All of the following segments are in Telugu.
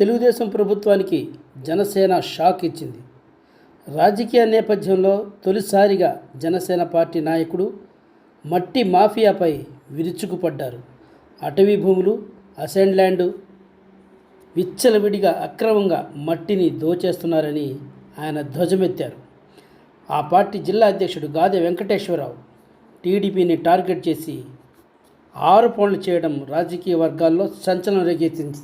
తెలుగుదేశం ప్రభుత్వానికి జనసేన షాక్ ఇచ్చింది. రాజకీయ నేపథ్యంలో తొలిసారిగా జనసేన పార్టీ నాయకుడు మట్టి మాఫియాపై విరుచుకుపడ్డారు. అటవీ భూములు అసైన్ ల్యాండ్ విచ్చలవిడిగా అక్రమంగా మట్టిని దోచేస్తున్నారని ఆయన ధ్వజమెత్తారు. ఆ పార్టీ జిల్లా అధ్యక్షుడు గాదె వెంకటేశ్వరరావు టీడీపీని టార్గెట్ చేసి ఆరు పనులు చేయడం రాజకీయ వర్గాల్లో సంచలనం రేకెత్తింది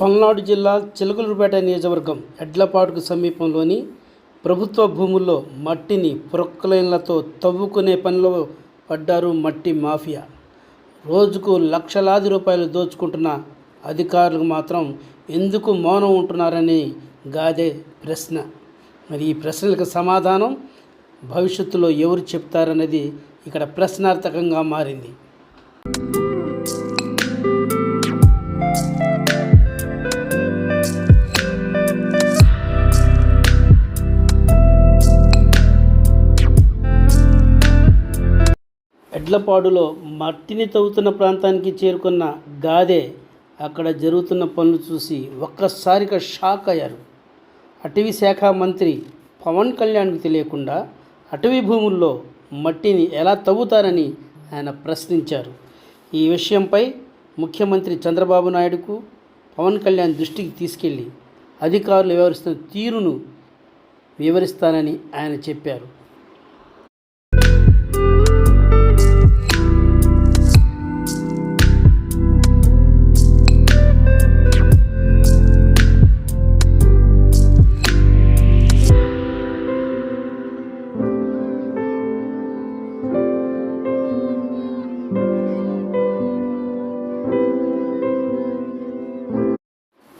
పల్నాడు జిల్లా చిలకలూరుపేట నియోజకవర్గం ఎడ్లపాడుకు సమీపంలోని ప్రభుత్వ భూముల్లో మట్టిని ప్రొక్కలైన్లతో తవ్వుకునే పనిలో పడ్డారు మట్టి మాఫియా. రోజుకు లక్షలాది రూపాయలు దోచుకుంటున్న అధికారులకు మాత్రం ఎందుకు మౌనం ఉంటున్నారని గాదే ప్రశ్న. మరి ఈ ప్రశ్నలకు సమాధానం భవిష్యత్తులో ఎవరు చెప్తారనేది ఇక్కడ ప్రశ్నార్థకంగా మారింది. ఎడ్లపాడులో మట్టిని తవ్వుతున్న ప్రాంతానికి చేరుకున్న గాదే అక్కడ జరుగుతున్న పనులు చూసి ఒక్కసారిగా షాక్ అయ్యారు. అటవీ శాఖ మంత్రి పవన్ కళ్యాణ్కు తెలియకుండా అటవీ భూముల్లో మట్టిని ఎలా తవ్వుతారని ఆయన ప్రశ్నించారు. ఈ విషయంపై ముఖ్యమంత్రి చంద్రబాబు నాయుడుకు పవన్ కళ్యాణ్ దృష్టికి తీసుకెళ్ళి అధికారులు వ్యవహరిస్తున్న తీరును వివరిస్తానని ఆయన చెప్పారు.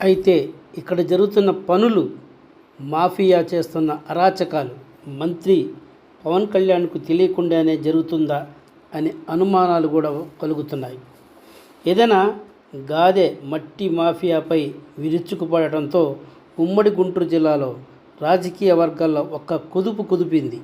అయితే ఇక్కడ జరుగుతున్న పనులు మాఫియా చేస్తున్న అరాచకాలు మంత్రి పవన్ కళ్యాణ్కు తెలియకుండానే జరుగుతుందా అనే అనుమానాలు కూడా కలుగుతున్నాయి. ఏదైనా గాదె మట్టి మాఫియాపై విరుచుకుపడటంతో ఉమ్మడి గుంటూరు జిల్లాలో రాజకీయ వర్గాల్లో ఒక్క కుదుపు కుదిపింది.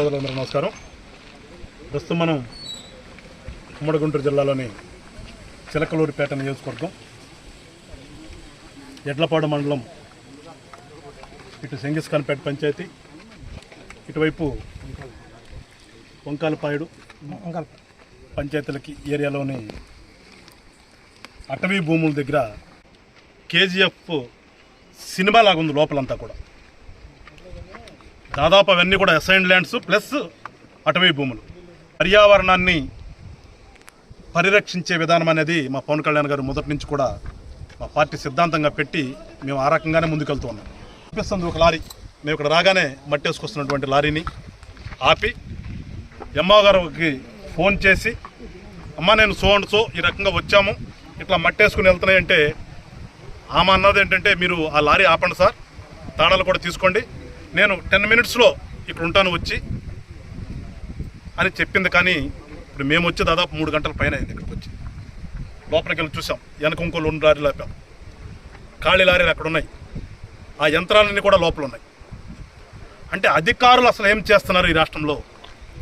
సోదరులందరూ నమస్కారం. ప్రస్తుతం మనం ఉమ్మడి గుంటూరు జిల్లాలోని చిలకలూరిపేట నియోజకవర్గం ఎడ్లపాడు మండలం ఇటు సెంగిస్ ఖాన్పేట పంచాయతీ ఇటువైపు వంకాలపాయుడు పంచాయతీలకి ఏరియాలోని అటవీ భూముల దగ్గర కేజీఎఫ్ సినిమా లాగా ఉంది లోపలంతా కూడా. దాదాపు అవన్నీ కూడా అసైన్ ల్యాండ్స్ ప్లస్ అటవీ భూములు. పర్యావరణాన్ని పరిరక్షించే విధానం అనేది మా పవన్ కళ్యాణ్ గారు మొదటి నుంచి కూడా మా పార్టీ సిద్ధాంతంగా పెట్టి మేము ఆ రకంగానే ముందుకెళ్తూ ఉన్నాం. చూపిస్తుంది ఒక లారీ. మేము ఇక్కడ రాగానే మట్టేసుకొస్తున్నటువంటి లారీని ఆపి ఎమ్మా గారికి ఫోన్ చేసి అమ్మ నేను సో అండ్ సో ఈ రకంగా వచ్చాము. ఇట్లా మట్టేసుకుని వెళ్తున్నాయంటే ఆమె అన్నది ఏంటంటే మీరు ఆ లారీ ఆపండి సార్. తాళాలు కూడా తీసుకోండి. నేను టెన్ మినిట్స్లో ఇక్కడ ఉంటాను వచ్చి అని చెప్పింది కానీ ఇప్పుడు మేము వచ్చి దాదాపు మూడు గంటల పైన అయింది ఇక్కడికి వచ్చి. లోపలికి వెళ్ళి చూసాం. వెనక ఇంకో రెండు లారీలు ఆపాం. ఖాళీ లారీలు అక్కడ ఉన్నాయి. ఆ యంత్రాలన్నీ కూడా లోపల ఉన్నాయి. అంటే అధికారులు అసలు ఏం చేస్తున్నారు ఈ రాష్ట్రంలో?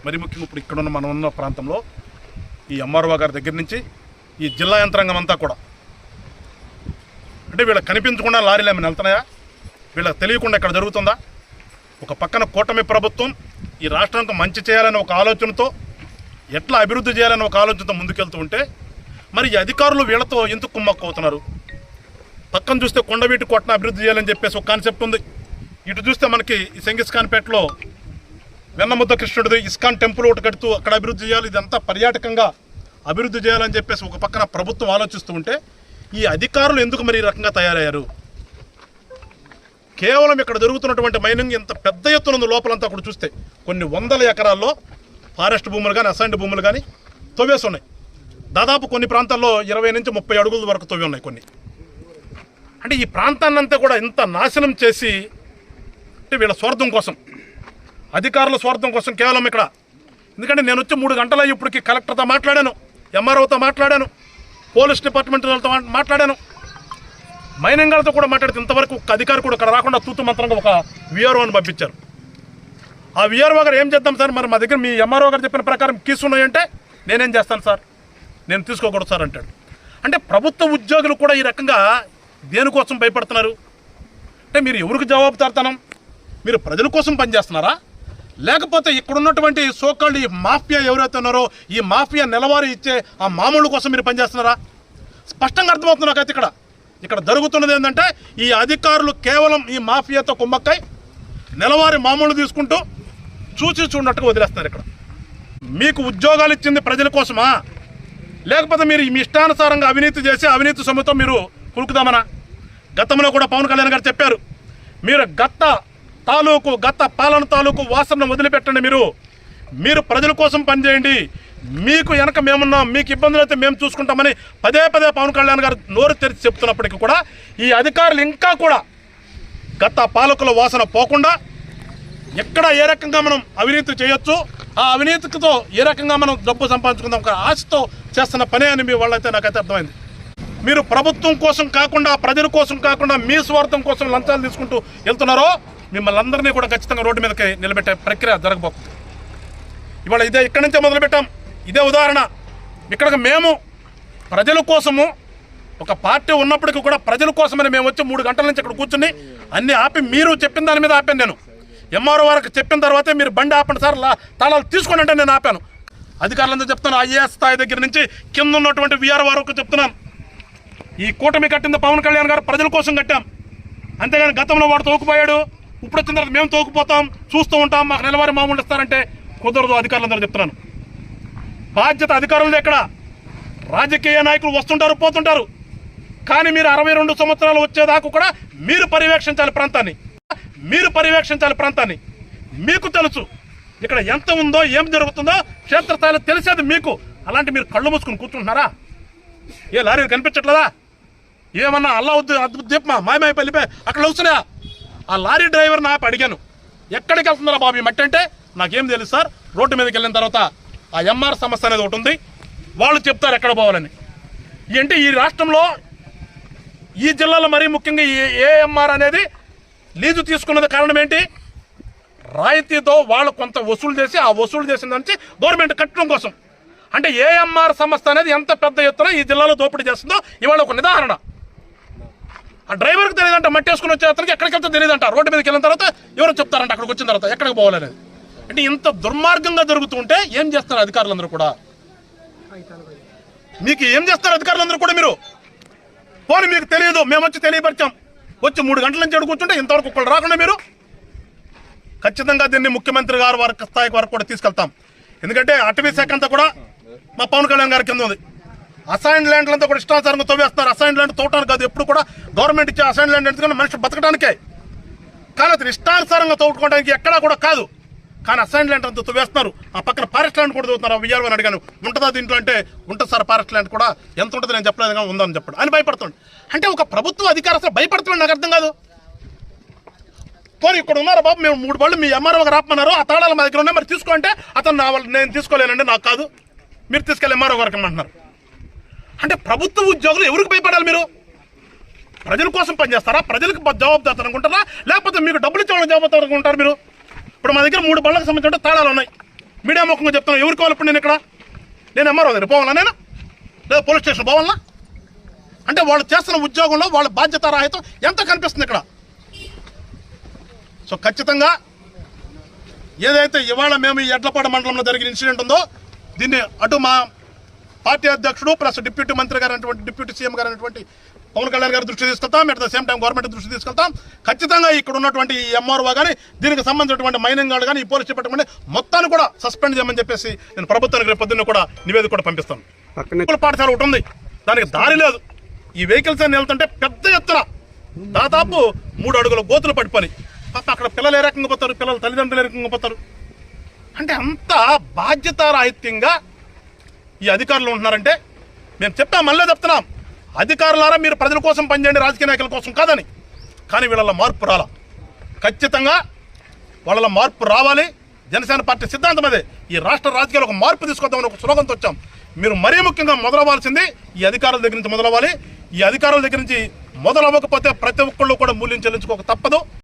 మరి ముఖ్యంగా ఇప్పుడు ఇక్కడ ఉన్న మనం ఉన్న ప్రాంతంలో ఈ ఎంఆర్ఓ గారి దగ్గర నుంచి ఈ జిల్లా యంత్రాంగం అంతా కూడా. అంటే వీళ్ళకి కనిపించకుండా లారీలు ఏమైనా వెళ్తున్నాయా? వీళ్ళకి తెలియకుండా ఇక్కడ జరుగుతుందా? ఒక పక్కన కూటమి ప్రభుత్వం ఈ రాష్ట్రానికి మంచి చేయాలనే ఒక ఆలోచనతో ఎట్లా అభివృద్ధి చేయాలని ఒక ఆలోచనతో ముందుకెళ్తూ ఉంటే మరి ఈ అధికారులు వీళ్ళతో ఎందుకు కుమ్మక్కవుతున్నారు? పక్కన చూస్తే కొండవీటి కొట్టన అభివృద్ధి చేయాలని చెప్పేసి ఒక కాన్సెప్ట్ ఉంది. ఇటు చూస్తే మనకి ఈ సెంగిస్ ఖాన్పేటలో వెన్నముద్ద కృష్ణుడిది ఇస్కాన్ టెంపుల్ ఒకటి కడుతూ అక్కడ అభివృద్ధి చేయాలి ఇదంతా పర్యాటకంగా అభివృద్ధి చేయాలని చెప్పేసి ఒక పక్కన ప్రభుత్వం ఆలోచిస్తూ ఉంటే ఈ అధికారులు ఎందుకు మరి ఈ రకంగా తయారయ్యారు? కేవలం ఇక్కడ జరుగుతున్నటువంటి మైనింగ్ ఇంత పెద్ద ఎత్తున ఉంది లోపలంతా కూడా చూస్తే. కొన్ని వందల ఎకరాల్లో ఫారెస్ట్ భూములు కానీ అసైన్డ్ భూములు కానీ తవ్వేసి ఉన్నాయి. దాదాపు కొన్ని ప్రాంతాల్లో ఇరవై నుంచి ముప్పై అడుగుల వరకు తవ్వి ఉన్నాయి కొన్ని. అంటే ఈ ప్రాంతాన్నంతా కూడా ఇంత నాశనం చేసి అంటే వీళ్ళ స్వార్థం కోసం అధికారుల స్వార్థం కోసం కేవలం ఇక్కడ. ఎందుకంటే నేను వచ్చి మూడు గంటల ఇప్పటికి కలెక్టర్తో మాట్లాడాను ఎంఆర్ఓతో మాట్లాడాను పోలీస్ డిపార్ట్మెంట్ వాళ్ళతో మాట్లాడాను. మైనంగాలతో కూడా మాట్లాడితే ఇంతవరకు ఒక అధికారి కూడా ఇక్కడ రాకుండా తూతు మంత్రంగా ఒక విఆర్ఓ అని పంపించారు. ఆ విఆర్ఓ గారు ఏం చేద్దాం సార్? మరి మా దగ్గర మీ ఎంఆర్ఓ గారు చెప్పిన ప్రకారం కీస్ ఉన్నాయంటే నేనేం చేస్తాను సార్? నేను తీసుకోకూడదు సార్ అంటాడు. అంటే ప్రభుత్వ ఉద్యోగులు కూడా ఈ రకంగా దేనికోసం భయపడుతున్నారు? అంటే మీరు ఎవరికి జవాబుదారుతనం? మీరు ప్రజల కోసం పనిచేస్తున్నారా? లేకపోతే ఇక్కడ ఉన్నటువంటి సోకాళ్ళు ఈ మాఫియా ఎవరైతే ఉన్నారో ఈ మాఫియా నెలవారీ ఇచ్చే ఆ మామూలు కోసం మీరు పనిచేస్తున్నారా? స్పష్టంగా అర్థమవుతుంది నాకైతే ఇక్కడ. ఇక్కడ జరుగుతున్నది ఏంటంటే ఈ అధికారులు కేవలం ఈ మాఫియాతో కుమ్మక్కై నెలవారీ మామూలు తీసుకుంటూ చూసి చూడనట్టుగా వదిలేస్తున్నారు ఇక్కడ. మీకు ఉద్యోగాలు ఇచ్చింది ప్రజల కోసమా? లేకపోతే మీరు మీ ఇష్టానుసారంగా అవినీతి చేసి అవినీతి సొమ్ముతో మీరు కురుకుదామనా గతంలో కూడా పవన్ కళ్యాణ్ గారు చెప్పారు మీరు గత తాలూకు గత పాలన తాలూకు వాసనను వదిలిపెట్టండి మీరు. మీరు ప్రజల కోసం పనిచేయండి. మీకు వెనక మేమున్నాం మీకు ఇబ్బందులు అయితే మేము చూసుకుంటామని పదే పదే పవన్ కళ్యాణ్ గారు నోరు తెరిచి చెప్తున్నప్పటికీ కూడా ఈ అధికారులు ఇంకా కూడా గత పాలకుల వాసన పోకుండా ఎక్కడ ఏ రకంగా మనం అవినీతి చేయొచ్చు ఆ అవినీతితో ఏ రకంగా మనం డబ్బు సంపాదించుకుందాం ఒక ఆశతో చేస్తున్న పనే అని మీ వాళ్ళైతే నాకైతే అర్థమైంది. మీరు ప్రభుత్వం కోసం కాకుండా ప్రజల కోసం కాకుండా మీ స్వార్థం కోసం లంచాలు తీసుకుంటూ వెళ్తున్నారో మిమ్మల్ని అందరినీ కూడా ఖచ్చితంగా రోడ్డు మీదకి నిలబెట్టే ప్రక్రియ జరగబోతుంది. ఇవాళ ఇదే ఇక్కడి నుంచే మొదలుపెట్టాం. ఇదే ఉదాహరణ. ఇక్కడ మేము ప్రజల కోసము ఒక పార్టీ ఉన్నప్పటికీ కూడా ప్రజల కోసమని మేము వచ్చి మూడు గంటల నుంచి ఇక్కడ కూర్చుని అన్ని ఆపి మీరు చెప్పిన దాని మీద ఆపాను నేను. ఎంఆర్ఓ వారికి చెప్పిన తర్వాతే మీరు బండి ఆపండి సార్ లా- తాళాలు తీసుకోండి అంటే నేను ఆపాను. అధికారులందరూ చెప్తాను ఐఏఎస్ స్థాయి దగ్గర నుంచి కింద ఉన్నటువంటి విఆర్ వరకు చెప్తున్నాను ఈ కూటమి కట్టింది పవన్ కళ్యాణ్ గారు ప్రజల కోసం కట్టాం. అంతేగాని గతంలో వాడు తోకుపోయాడు. ఇప్పుడు వచ్చిన తర్వాత మేము తోకుపోతాం చూస్తూ ఉంటాం మాకు నెలవారీ మామూలు ఇస్తారంటే కుదరదు అధికారులందరూ చెప్తున్నాను. బాధ్యత అధికారులు ఎక్కడ? రాజకీయ నాయకులు వస్తుంటారు పోతుంటారు. కానీ మీరు అరవై రెండు సంవత్సరాలు వచ్చేదాకా కూడా మీరు పర్యవేక్షించాలి ప్రాంతాన్ని. మీరు పర్యవేక్షించాలి ప్రాంతాన్ని. మీకు తెలుసు ఇక్కడ ఎంత ఉందో ఏం జరుగుతుందో క్షేత్రస్థాయిలో తెలిసేది మీకు. అలాంటి మీరు కళ్ళు మూసుకుని కూర్చుంటున్నారా? ఏ లారీలు కనిపించట్లేదా? ఏమన్నా అల్లా అద్భుత దీపమా? మాయమైపోయి అక్కడ వస్తున్నాయా? ఆ లారీ డ్రైవర్ ఆపి అడిగాను. ఎక్కడికి వెళ్తున్నారా బాబు ఈ మట్టి అంటే? నాకేం తెలుసు సార్. రోడ్డు మీదకి వెళ్ళిన తర్వాత ఆ ఎంఆర్ సమస్య అనేది ఒకటి ఉంది. వాళ్ళు చెప్తారు ఎక్కడ పోవాలని. ఈ అంటే ఈ రాష్ట్రంలో ఈ జిల్లాలో మరీ ముఖ్యంగా ఈ ఏఎంఆర్ అనేది లీజు తీసుకున్నది కారణం ఏంటి? రాయితీతో వాళ్ళు కొంత వసూలు చేసి ఆ వసూలు చేసిన దానికి గవర్నమెంట్ కట్టడం కోసం. అంటే ఏఎంఆర్ సంస్థ అనేది ఎంత పెద్ద ఎత్తున ఈ జిల్లాలో దోపిడీ చేస్తుందో ఇవాళ ఒక నిదాహరణ. ఆ డ్రైవర్కి తెలియదంట మట్టేసుకుని వచ్చే అతనికి ఎక్కడికి వెళ్తే తెలియదంట. రోడ్డు మీదకి వెళ్ళిన తర్వాత ఎవరో చెప్తారంట అక్కడికి వచ్చిన తర్వాత ఎక్కడికి పోవాలనేది. అంటే ఇంత దుర్మార్గంగా జరుగుతుంటే ఏం చేస్తారు అధికారులందరూ కూడా? మీకు ఏం చేస్తారు అధికారులందరూ కూడా మీరు? పోనీ మీకు తెలియదు మేము వచ్చి తెలియపరిచాం. వచ్చి మూడు గంటల నుంచి కూర్చుంటే ఇంతవరకు ఒక్కళ్ళు రాకుండా మీరు? ఖచ్చితంగా దీన్ని ముఖ్యమంత్రి గారు వారి స్థాయికి వరకు కూడా తీసుకెళ్తాం. ఎందుకంటే అటవీ శాఖ అంతా కూడా మా పవన్ కళ్యాణ్ గారి కింద ఉంది. అసైన్ ల్యాండ్లంతా కూడా ఇష్టానుసారంగా తవ్వేస్తున్నారు. అసైన్ ల్యాండ్ తోటానికి కాదు ఎప్పుడు కూడా గవర్నమెంట్ ఇచ్చే అసైన్ ల్యాండ్ ఎందుకంటే మనిషి బతకడానికే. కానీ అతను ఇష్టానుసారంగా తోడుకోవడానికి ఎక్కడా కూడా కాదు. కానీ అసైన్ ల్యాండ్ అంతా వేస్తున్నారు ఆ పక్కన ఫారెస్ట్ ల్యాండ్ కూడా తవ్వుతున్నారు ఆ అని అడిగాను ఉంటుందా దీంట్లో అంటే ఉంటుంది సార్ ఫారెస్ట్ ల్యాండ్ కూడా. ఎంత ఉంటుంది నేను చెప్పలేదు ఉందని చెప్పాడు. అని భయపడుతుంది అంటే ఒక ప్రభుత్వ అధికారస్తులు భయపడుతున్నాడు నాకు అర్థం కాదు. పోనీ ఇక్కడ ఉన్నారు బాబు? మేము మూడు బళ్ళు మీ ఎంఆర్ఓ ఒక ఆపమన్నారు. ఆ తాళాలు మా దగ్గర ఉన్నాయి. మరి తీసుకోంటే అతను నా వాళ్ళు నేను తీసుకోలేనండి నాకు కాదు. మీరు తీసుకెళ్ళి ఎంఆర్ఓ వరకు ఇమ్మంటున్నారు అంటే ప్రభుత్వ ఉద్యోగులు ఎవరికి భయపడాలి మీరు? ప్రజల కోసం పనిచేస్తారా? ప్రజలకు జవాబుదారు అనుకుంటారా? లేకపోతే మీకు డబ్బులు ఇచ్చేవాళ్ళకి జవాబుదారు అనుకుంటారు మీరు? ఇప్పుడు మా దగ్గర మూడు బళ్ళకు సంబంధించిన తాళాలు ఉన్నాయి. మీడియా ముఖంగా చెప్తాను ఎవరికి కావాలి ఇప్పుడు నేను ఇక్కడ? నేను ఎంఆర్ఓ దగ్గర పోవాలా నేను? లేదా పోలీస్ స్టేషన్ పోవాలా? అంటే వాళ్ళు చేస్తున్న ఉద్యోగంలో వాళ్ళ బాధ్యత రాహితం ఎంత కనిపిస్తుంది ఇక్కడ? సో ఖచ్చితంగా ఏదైతే ఇవాళ మేము ఈ ఎడ్లపాడ మండలంలో జరిగిన ఇన్సిడెంట్ ఉందో దీన్ని అటు మా పార్టీ అధ్యక్షుడు ప్లస్ డిప్యూటీ మంత్రి గారు డిప్యూటీ సీఎం గారు పవన్ కళ్యాణ్ గారి దృష్టి తీసుకెళ్తాం at the same time government దృష్టి తీసుకెళ్తాం. ఖచ్చితంగా ఇక్కడ ఉన్నటువంటి ఎంఆర్ఓ కానీ దీనికి సంబంధించినటువంటి మైనింగ్ వాళ్ళు కానీ ఈ పోలీస్ డిపార్ట్మెంట్ మొత్తాన్ని కూడా సస్పెండ్ చేయమని చెప్పేసి నేను ప్రభుత్వానికి రేపు పొద్దున్న కూడా నివేదిక కూడా పంపిస్తాను. పాఠశాల ఒకటి ఉంది. దానికి దారి లేదు. ఈ వెహికల్స్ అన్ని వెళ్తుంటే పెద్ద ఎత్తున దాదాపు మూడు అడుగుల గోతులు పడిపోయి పాప అక్కడ పిల్లలు ఏ రకంగా పోతారు? పిల్లల తల్లిదండ్రులు ఏ రకంగా పోతారు? అంటే అంత బాధ్యతారాహిత్యంగా ఈ అధికారులు ఉంటున్నారంటే మేము చెప్పాం మళ్ళీ చెప్తున్నాం. అధికారులారా మీరు ప్రజల కోసం పనిచేయండి రాజకీయ నాయకుల కోసం కాదని. కానీ వీళ్ళ మార్పు రాలా. ఖచ్చితంగా వాళ్ళ మార్పు రావాలి. జనసేన పార్టీ సిద్ధాంతం అదే. ఈ రాష్ట్ర రాజకీయాలు ఒక మార్పు తీసుకొద్దామని ఒక స్లోగన్తో వచ్చాం. మీరు మరీ ముఖ్యంగా మొదలవ్వాల్సింది ఈ అధికారుల దగ్గర నుంచి మొదలవ్వాలి. ఈ అధికారుల దగ్గర నుంచి మొదలవ్వకపోతే ప్రతి ఒక్కళ్ళు కూడా మూల్యం చెల్లించుకోక తప్పదు.